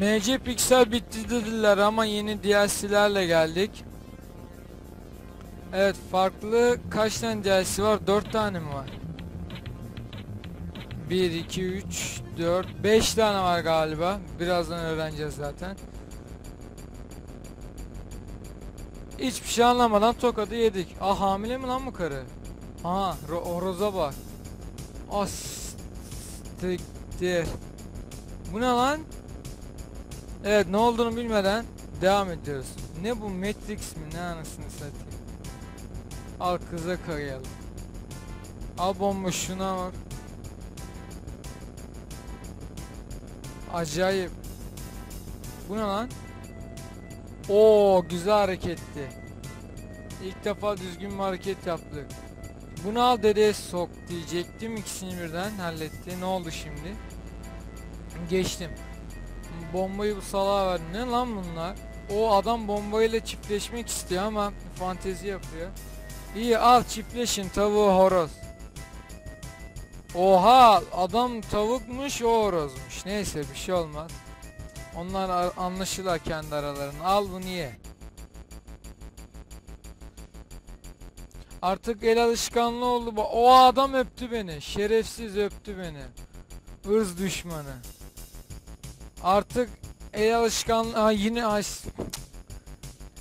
MC Pixel bitti dediler ama yeni DLC'lerle geldik. Evet farklı kaç tane DLC var? 4 tane mi var? 1, 2, 3, 4, 5 tane var galiba. Birazdan öğreneceğiz zaten. Hiçbir şey anlamadan tokadı yedik. Ah hamile mi lan bu karı? Aha ro horoza bak. Astiktir. Bu ne lan? Evet ne olduğunu bilmeden devam ediyoruz. Ne bu Matrix mi ne anasını satayım. Al kıza kayalım. Al bomba şuna bak. Acayip. Bu ne lan? Oo güzel hareketti. İlk defa düzgün bir hareket yaptık. Bunu al dedeye sok diyecektim ikisini birden halletti. Ne oldu şimdi? Geçtim. Bombayı bu salağa ver. Ne lan bunlar? O adam bombayla çiftleşmek istiyor ama fantezi yapıyor. İyi al çiftleşin tavuğu horoz. Oha adam tavukmuş o horozmuş. Neyse bir şey olmaz. Onlar ar- anlaşırlar kendi aralarında. Al bunu ye. Artık el alışkanlığı oldu. O adam öptü beni. Şerefsiz öptü beni. Irz düşmanı. Artık el alışkanlığı yine.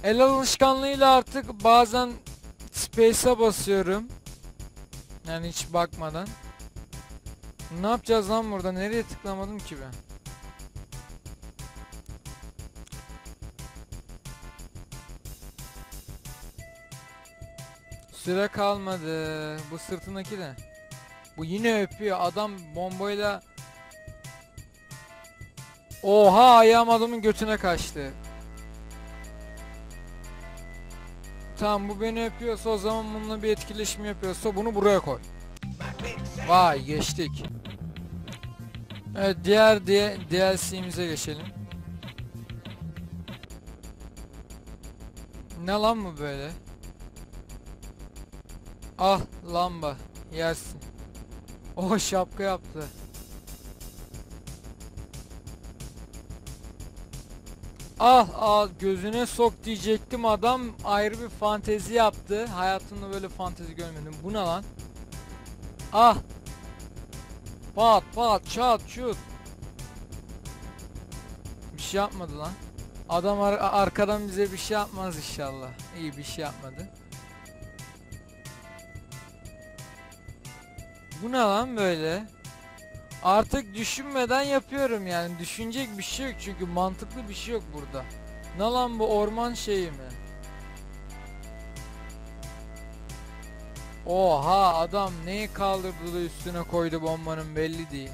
El alışkanlığıyla artık bazen space'e basıyorum. Yani hiç bakmadan. Ne yapacağız lan burada? Nereye tıklamadım ki ben? Süre kalmadı. Bu sırtındaki de. Bu yine öpüyor. Adam bombayla Oha ayağım adamın götüne kaçtı. Tamam bu beni öpüyorsa o zaman bununla bir etkileşim yapıyorsa bunu buraya koy. Vay geçtik. Evet diğer diye DLC'mize geçelim. Ne lan bu böyle? Ah lamba yersin. O şapka yaptı. Ah ah gözüne sok diyecektim adam ayrı bir fantezi yaptı. Hayatımda böyle fantezi görmedim. Bu ne lan? Ah. Pat pat çat çut. Bir şey yapmadı lan. Adam ar- arkadan bize bir şey yapmaz inşallah. İyi bir şey yapmadı. Bu ne lan böyle? Artık düşünmeden yapıyorum yani. Düşünecek bir şey yok çünkü mantıklı bir şey yok burada. Ne lan bu orman şeyi mi? Oha adam neyi kaldırdı da üstüne koydu bombanın belli değil.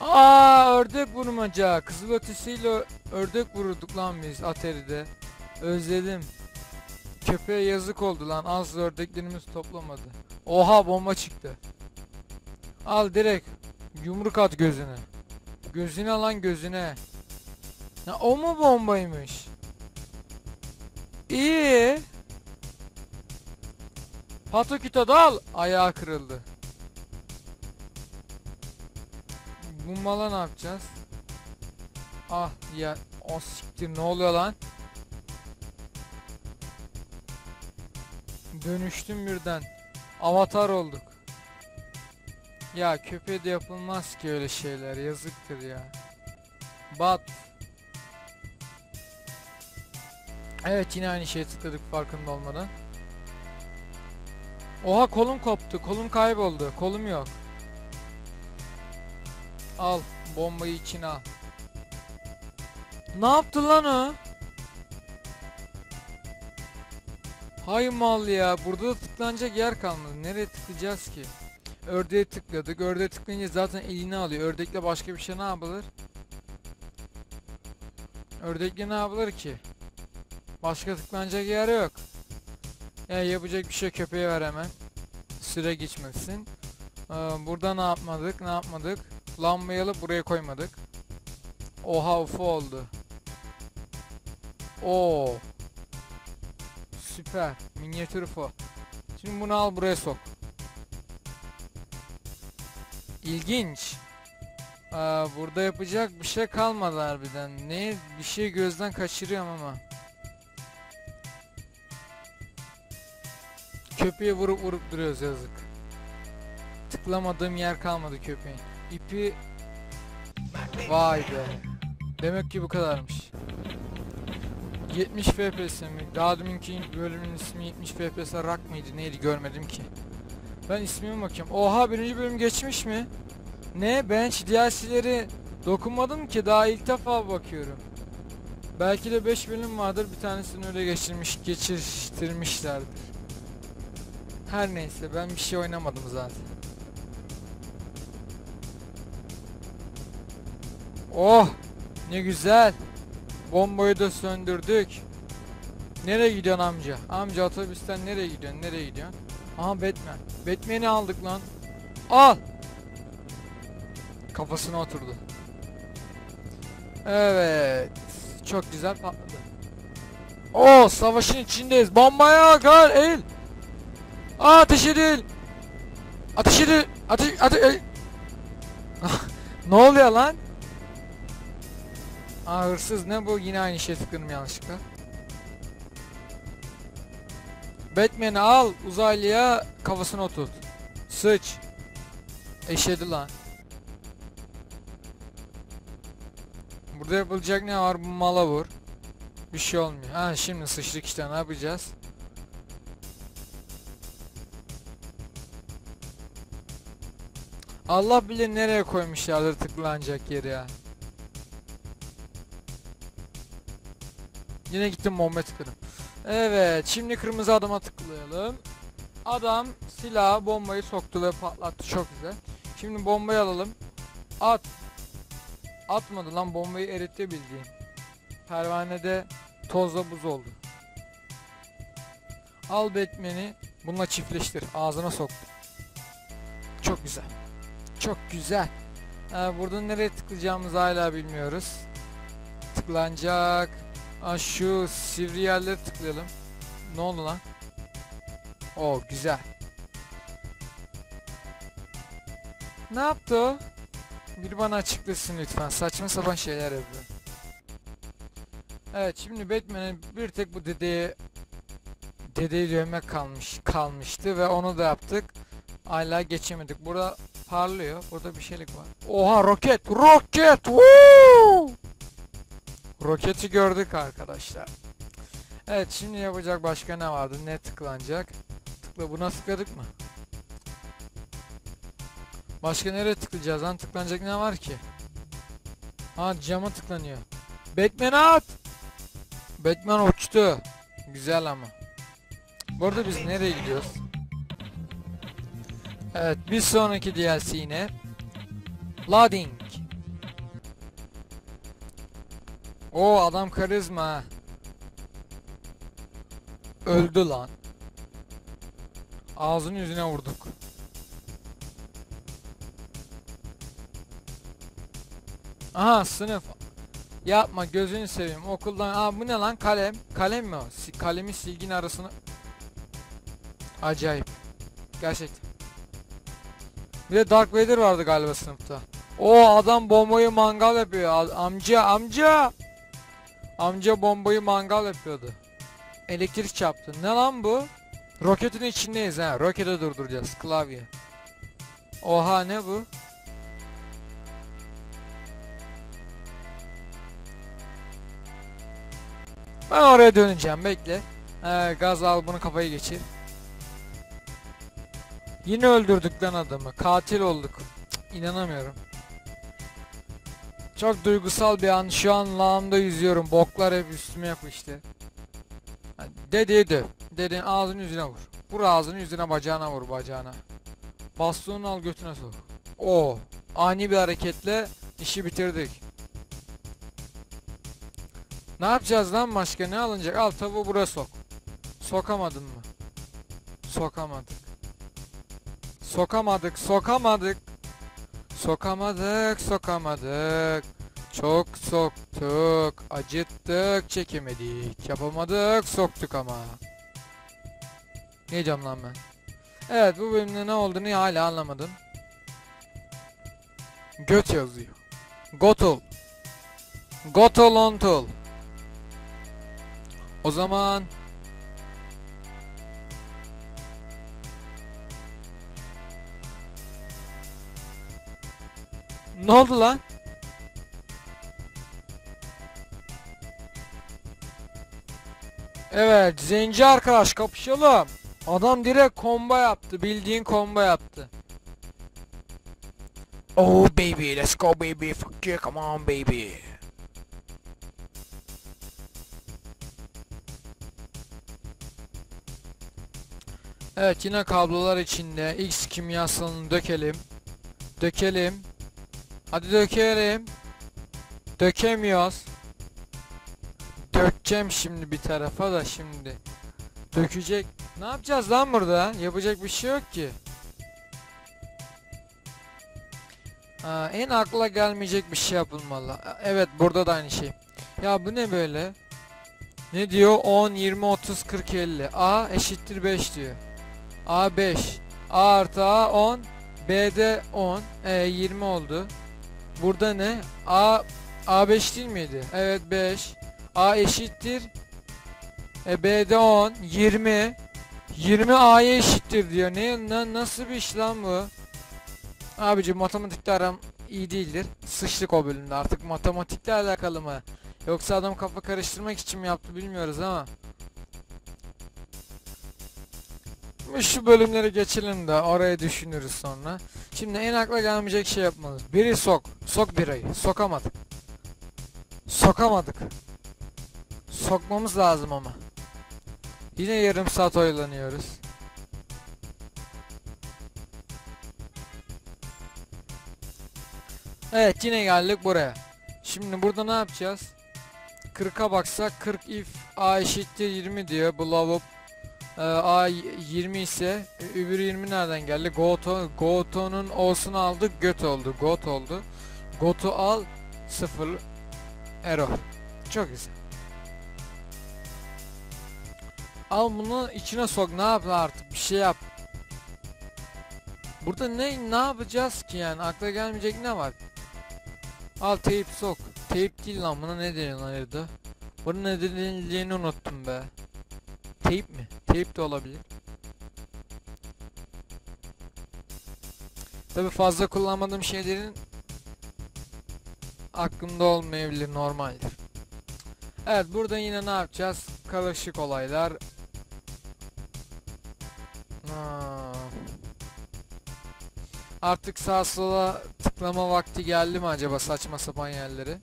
Aa ördek vurmaca. Kızıl ötesiyle ördek vururduk lan biz Atari'de. Özledim. Köpeğe yazık oldu lan az ördeklerimiz toplamadı. Oha bomba çıktı. Al direkt yumruk at gözüne. Gözüne lan gözüne. Ya o mu bombaymış? İyi. Pataküte dal. Ayağı kırıldı. Bu mala ne yapacağız? Ah ya o siktir ne oluyor lan? Dönüştüm birden. Avatar olduk. Ya köpeğe de yapılmaz ki öyle şeyler yazıktır ya. Bat. Evet yine aynı şeye tıkladık farkında olmadan. Oha kolum koptu. Kolum kayboldu. Kolum yok. Al. Bombayı içine al. Ne yaptı lan o? Hay mal ya. Burada da tıklanacak yer kalmadı. Nereye tıklayacağız ki? Ördeğe tıkladık. Ördeğe tıklayınca zaten elini alıyor. Ördekle başka bir şey ne yapılır? Ördekle ne yapılır ki? Başka tıklanacak yer yok. Ya yapacak bir şey köpeğe ver hemen. Süre geçmesin. Ee, burada ne yapmadık? Ne yapmadık? Lambayı alıp buraya koymadık. Oha UFO oldu. Oo. Süper. Minyatür UFO. Şimdi bunu al buraya sok. İlginç. Aa, burada yapacak bir şey kalmadı harbiden. Ne bir şey gözden kaçırıyorum ama. Köpeği vurup vurup duruyoruz yazık. Tıklamadığım yer kalmadı köpeğin. İpi Vay be. Demek ki bu kadarmış. 70 FPS mi? Daha deminki bölümün ismi 70 FPS Rock mıydı? Neydi görmedim ki. Ben ismime bakıyorum. Oha birinci bölüm geçmiş mi? Ne? Ben DLC'leri dokunmadım ki daha ilk defa bakıyorum. Belki de 5 bölüm vardır bir tanesini öyle geçirmiş geçirtirmişlerdir. Her neyse ben bir şey oynamadım zaten. Oh ne güzel. Bombayı da söndürdük. Nereye gidiyorsun amca? Amca otobüsten nereye gidiyorsun? Nereye gidiyorsun? Aha Batman. Batman'i aldık lan. Al. Kafasına oturdu. Evet. Çok güzel patladı. Oo savaşın içindeyiz. Bombaya kal eğil. Aa, ateş edil. Ateş edil. Ateş ateş. ne oluyor lan? Aa hırsız ne bu? Yine aynı şey tıkladım yanlışlıkla. Batman'i al uzaylıya kafasına oturt. Sıç. Eşedi lan. Burada yapılacak ne var? Bu mala vur. Bir şey olmuyor. Ha şimdi sıçtık işte ne yapacağız? Allah bilir nereye koymuşlardır tıklanacak yeri ya. Yine gittim bomba tıkladım. Evet şimdi kırmızı adama tıklayalım. Adam silah bombayı soktu ve patlattı çok güzel. Şimdi bombayı alalım. At. Atmadı lan bombayı eritti bildiğin. Pervanede tozla buz oldu. Al Batman'i bununla çiftleştir. Ağzına soktu. Çok güzel. Çok güzel. Ee, burada nereye tıklayacağımızı hala bilmiyoruz. Tıklanacak. Aa, şu sivri yerlere tıklayalım. Ne oldu lan? Oo güzel. Ne yaptı o? Biri bana açıklasın lütfen. Saçma sapan şeyler yapıyor. Evet şimdi Batman'e bir tek bu dedeye dedeyi dövmek kalmış kalmıştı ve onu da yaptık. Hala geçemedik. Burada parlıyor. Burada bir şeylik var. Oha roket! Roket! Woo! Roketi gördük arkadaşlar. Evet şimdi yapacak başka ne vardı? Ne tıklanacak? Tıkla buna tıkladık mı? Başka nereye tıklayacağız lan? Tıklanacak ne var ki? Ha cama tıklanıyor. Batman at! Batman uçtu. Güzel ama. Bu arada biz nereye gidiyoruz? Evet bir sonraki DLC yine. Loading. O adam karizma. Öldü lan. Ağzını yüzüne vurduk. Aha sınıf. Yapma gözünü seveyim okuldan. Aa bu ne lan kalem? Kalem mi o? Si kalemi silgin arasını. Acayip. Gerçekten. Bir de Dark Vader vardı galiba sınıfta. O adam bombayı mangal yapıyor. Amca amca. Amca bombayı mangal yapıyordu. Elektrik çarptı. Ne lan bu? Roketin içindeyiz ha. Roketi durduracağız. Klavye. Oha ne bu? Ben oraya döneceğim bekle. Ee, gaz al bunu kafayı geçir. Yine öldürdük lan adamı. Katil olduk. Cık, inanamıyorum. Çok duygusal bir an. Şu an lağımda yüzüyorum. Boklar hep üstüme yapıştı. Ha, Dedeyi döv. Dedenin ağzını yüzüne vur. Vur ağzını yüzüne bacağına vur bacağına. Bastonunu al götüne sok. O ani bir hareketle işi bitirdik. Ne yapacağız lan başka ne alınacak? Al tavuğu buraya sok. Sokamadın mı? Sokamadık. Sokamadık, sokamadık. Sokamadık, sokamadık. Çok soktuk, acıttık, çekemedik. Yapamadık, soktuk ama. Ne diyeceğim lan ben? Evet bu bölümde ne olduğunu hala anlamadım. Göt yazıyor. Gotul. Gotolontul. O zaman Ne oldu lan? Evet, zenci arkadaş kapışalım. Adam direkt combo yaptı, bildiğin combo yaptı. Oh baby, let's go baby, fuck yeah, come on baby. Evet yine kablolar içinde X kimyasalını dökelim. Dökelim. Hadi dökelim. Dökemiyoruz. Dökeceğim şimdi bir tarafa da şimdi. Dökecek. Ne yapacağız lan burada? Yapacak bir şey yok ki. Ha, en akla gelmeyecek bir şey yapılmalı. Evet burada da aynı şey. Ya bu ne böyle? Ne diyor? 10, 20, 30, 40, 50. A eşittir 5 diyor. A 5. A artı A 10. B'de 10. E 20 oldu. Burada ne? A A5 değil miydi? Evet 5. A eşittir. E B'de 10. 20. 20 A'ya eşittir diyor. Ne, na- nasıl bir iş lan bu? Abici matematikte aram iyi değildir. Sıçtık o bölümde. Artık matematikle alakalı mı? Yoksa adam kafa karıştırmak için mi yaptı bilmiyoruz ama. Şu bölümleri geçelim de oraya düşünürüz sonra. Şimdi en akla gelmeyecek şey yapmalıyız. Biri sok. Sok birayı. Sokamadık. Sokamadık. Sokmamız lazım ama. Yine yarım saat oyalanıyoruz. Evet yine geldik buraya. Şimdi burada ne yapacağız? 40'a baksak 40 if a eşittir 20 diyor. Bu lavabo ee, A 20 ise e, öbürü 20 nereden geldi? Goto Goto'nun O'sunu aldık göt oldu. Got oldu. Gotu al 0 error. Çok güzel. Al bunu içine sok. Ne yap artık? Bir şey yap. Burada ne ne yapacağız ki yani? Akla gelmeyecek ne var? Al teyp sok. Teyp değil lan buna ne deniyor lan evde? Bunun ne denildiğini unuttum be. Teyp mi? Teyp de olabilir. Tabi fazla kullanmadığım şeylerin aklımda olmayabilir normaldir. Evet burada yine ne yapacağız? Karışık olaylar. Ha. Artık sağa sola tıklama vakti geldi mi acaba saçma sapan yerleri?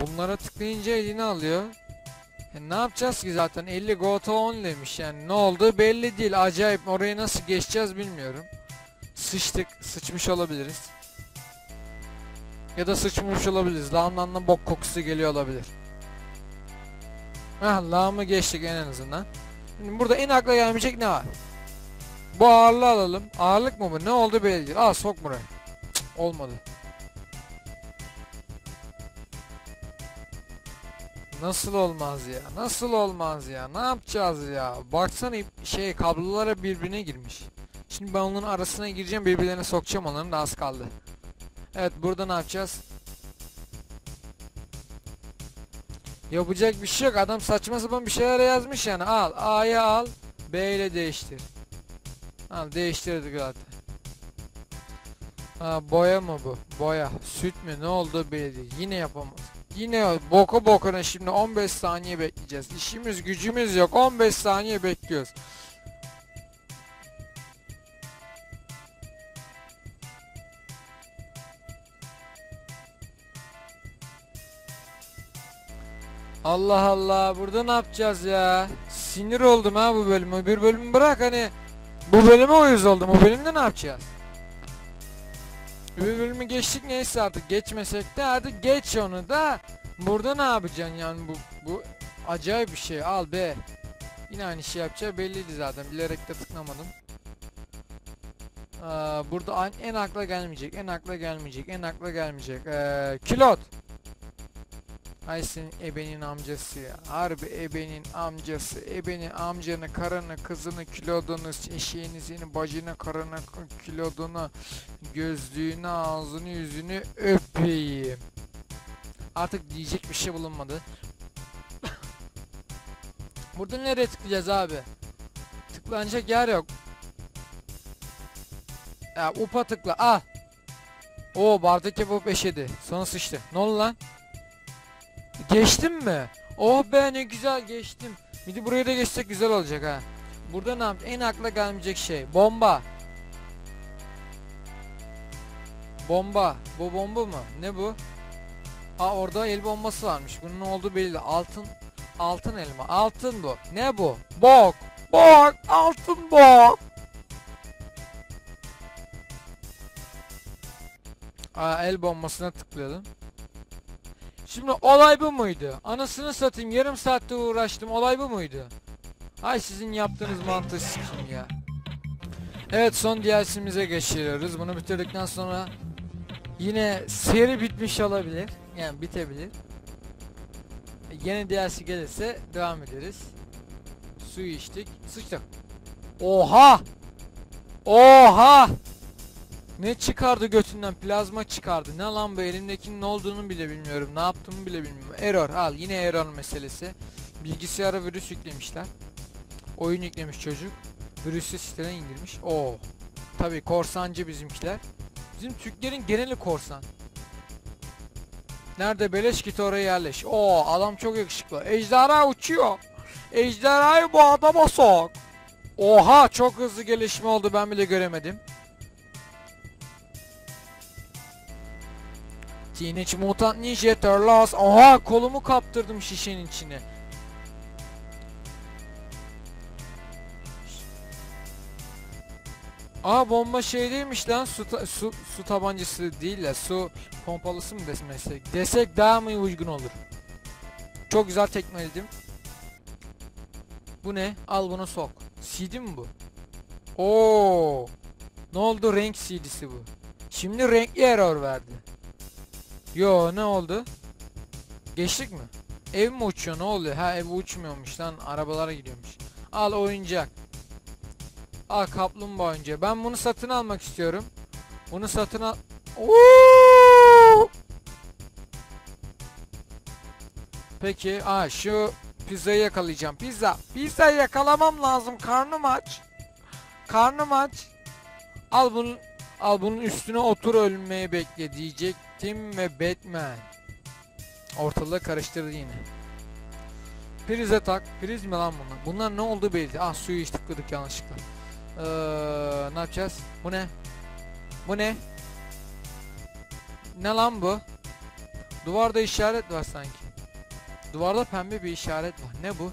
Bunlara tıklayınca elini alıyor. E ne yapacağız ki zaten 50 go to 10 demiş yani ne oldu belli değil acayip oraya nasıl geçeceğiz bilmiyorum. Sıçtık sıçmış olabiliriz. Ya da sıçmış olabiliriz lağımdan bok kokusu geliyor olabilir. Heh lağımı geçtik en azından. Şimdi burada en akla gelmeyecek ne var? Bu ağırlığı alalım. Ağırlık mı bu? Ne oldu belli değil. Al sok buraya. Cık, olmadı. Nasıl olmaz ya? Nasıl olmaz ya? Ne yapacağız ya? Baksana şey kablolara birbirine girmiş. Şimdi ben onların arasına gireceğim birbirlerine sokacağım onların da az kaldı. Evet burada ne yapacağız? Yapacak bir şey yok. Adam saçma sapan bir şeyler yazmış yani. Al A'yı al. B ile değiştir. Al değiştirdik zaten. Ha boya mı bu? Boya. Süt mü? Ne oldu belli. Yine yapamaz. Yine boku bokuna şimdi 15 saniye bekleyeceğiz. İşimiz gücümüz yok. 15 saniye bekliyoruz. Allah Allah burada ne yapacağız ya? Sinir oldum ha bu bölümü. Bir bölümü bırak hani bu bölüme uyuz oldum. Bu bölümde ne yapacağız? Bir bölümü geçtik neyse artık geçmesek de hadi geç onu da. Burada ne yapacaksın yani bu bu acayip bir şey al be. Yine aynı şey yapacağı belliydi zaten bilerek de tıklamadım. Aa, burada en akla gelmeyecek en akla gelmeyecek en akla gelmeyecek. Ee, kilot Ay senin ebenin amcası ya. Harbi ebenin amcası. Ebenin amcanı, karını, kızını, kilodunu, eşeğini, senin bacını, karını, kilodunu, gözlüğünü, ağzını, yüzünü öpeyim. Artık diyecek bir şey bulunmadı. Burada nereye tıklayacağız abi? Tıklanacak yer yok. Ya upa tıkla. Al. Oo bardak yapıp eşedi. Sonra sıçtı. Ne oldu lan? Geçtim mi? Oh be ne güzel geçtim. De buraya da geçsek güzel olacak ha. Burada ne yap? En akla gelmeyecek şey. Bomba. Bomba. Bu bomba mı? Ne bu? Aa orada el bombası varmış. Bunun ne olduğu belli. Altın altın elma. Altın bu. Ne bu? Bok. Bok. Altın bok. Aa, el bombasına tıkladım. Şimdi olay bu muydu? Anasını satayım yarım saatte uğraştım olay bu muydu? Ay sizin yaptığınız mantığı sikeyim ya. Evet son DLC'mize geçiyoruz. Bunu bitirdikten sonra yine seri bitmiş olabilir. Yani bitebilir. Yeni DLC gelirse devam ederiz. Suyu içtik. Sıçtık. Oha! Oha! Ne çıkardı götünden? Plazma çıkardı. Ne lan bu elimdekinin ne olduğunu bile bilmiyorum. Ne yaptığımı bile bilmiyorum. Error al. Yine error meselesi. Bilgisayara virüs yüklemişler. Oyun yüklemiş çocuk. Virüsü siteden indirmiş. Oo. Tabi korsancı bizimkiler. Bizim Türklerin geneli korsan. Nerede beleş git oraya yerleş. Oo adam çok yakışıklı. Ejderha uçuyor. Ejderhayı bu adama sok. Oha çok hızlı gelişme oldu ben bile göremedim. Teenage Mutant Ninja Turtles. Oha kolumu kaptırdım şişenin içine. Aa bomba şey değilmiş lan. Su, ta- su, su tabancası değil de su pompalısı mı desek desek daha mı uygun olur? Çok güzel tekmeledim bu ne? Al bunu sok. CD mi bu? Oo! Ne oldu? Renk CD'si bu. Şimdi renkli error verdi Yo ne oldu geçtik mi ev mi uçuyor ne oluyor ha ev uçmuyormuş lan arabalara gidiyormuş al oyuncak Aa kaplumbağa önce. Ben bunu satın almak istiyorum. Bunu satın al... Oo! Peki, aa şu pizzayı yakalayacağım. Pizza. Pizzayı yakalamam lazım. Karnım aç. Karnım aç. Al bunu al bunun üstüne otur ölmeyi bekle diyecektim ve Batman. Ortalığı karıştırdı yine. Prize tak. Priz mi lan bunlar? Bunlar ne oldu belli. Ah suyu hiç tıkladık yanlışlıkla. Ee, ne yapacağız? Bu ne? Bu ne? Ne lan bu? Duvarda işaret var sanki. Duvarda pembe bir işaret var. Ne bu?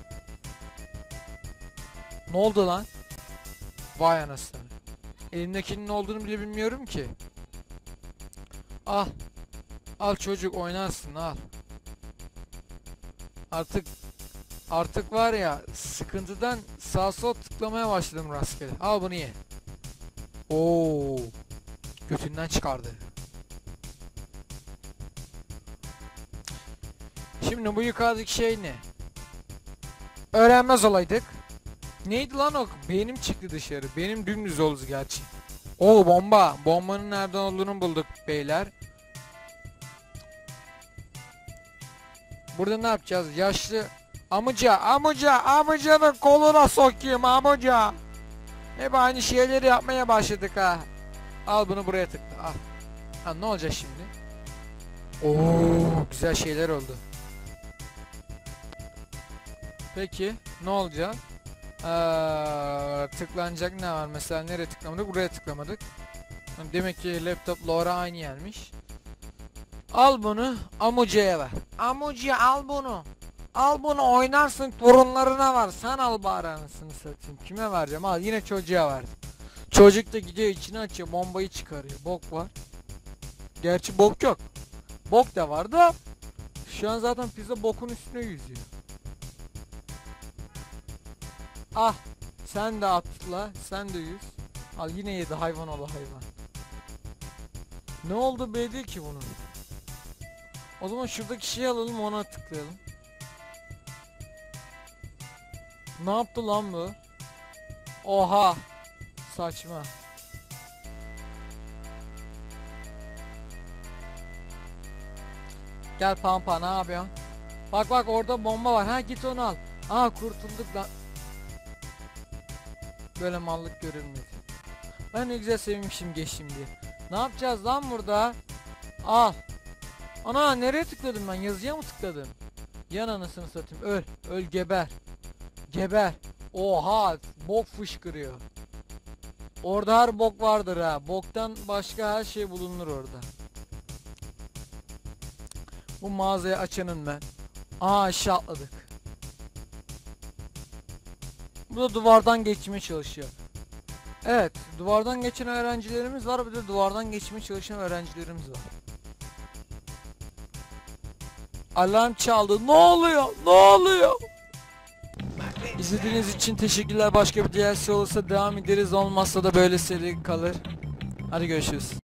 Ne oldu lan? Vay anasını. Elimdekinin ne olduğunu bile bilmiyorum ki. Al. Al çocuk oynarsın al. Artık Artık var ya sıkıntıdan sağ sol tıklamaya başladım rastgele. Al bunu ye. Oo. Götünden çıkardı. Şimdi bu yukarıdaki şey ne? Öğrenmez olaydık. Neydi lan o? Beynim çıktı dışarı. Benim dümdüz oldu gerçi. Oo bomba. Bombanın nereden olduğunu bulduk beyler. Burada ne yapacağız? Yaşlı Amca, amca, amcanın koluna sokayım amca. Hep aynı şeyleri yapmaya başladık ha. Al bunu buraya tıkla al. Ha ne olacak şimdi? Oo güzel şeyler oldu. Peki ne olacak? Ee, tıklanacak ne var mesela nereye tıklamadık buraya tıklamadık. Demek ki laptop Laura aynı yermiş. Al bunu amucaya ver. Amuca al bunu. Al bunu oynarsın torunlarına var. Sen al bari anasını satayım. Kime vereceğim? Al yine çocuğa verdim. Çocuk da gidiyor içine açıyor bombayı çıkarıyor. Bok var. Gerçi bok yok. Bok da var da şu an zaten pizza bokun üstüne yüzüyor. Ah sen de atla sen de yüz. Al yine yedi hayvan ola hayvan. Ne oldu be ki bunun? O zaman şuradaki şeyi alalım ona tıklayalım. Ne yaptı lan bu? Oha. Saçma. Gel Pampa ne yapıyorsun? Bak bak orada bomba var. Ha git onu al. Aa kurtulduk lan. Böyle mallık görülmedi. Ben ne güzel sevmişim geçtim diye. Ne yapacağız lan burada? Al. Ana nereye tıkladım ben? Yazıya mı tıkladım? Yan anasını satayım. Öl. Öl geber. Geber. Oha. Bok fışkırıyor. Orada her bok vardır ha. Boktan başka her şey bulunur orada. Bu mağazayı açanın ben. Aa aşağı. Bu da duvardan geçmeye çalışıyor. Evet, duvardan geçen öğrencilerimiz var, bir de duvardan geçmeye çalışan öğrencilerimiz var. Alarm çaldı. Ne oluyor? Ne oluyor? İzlediğiniz için teşekkürler. Başka bir DLC olursa devam ederiz. Olmazsa da böyle seri kalır. Hadi görüşürüz.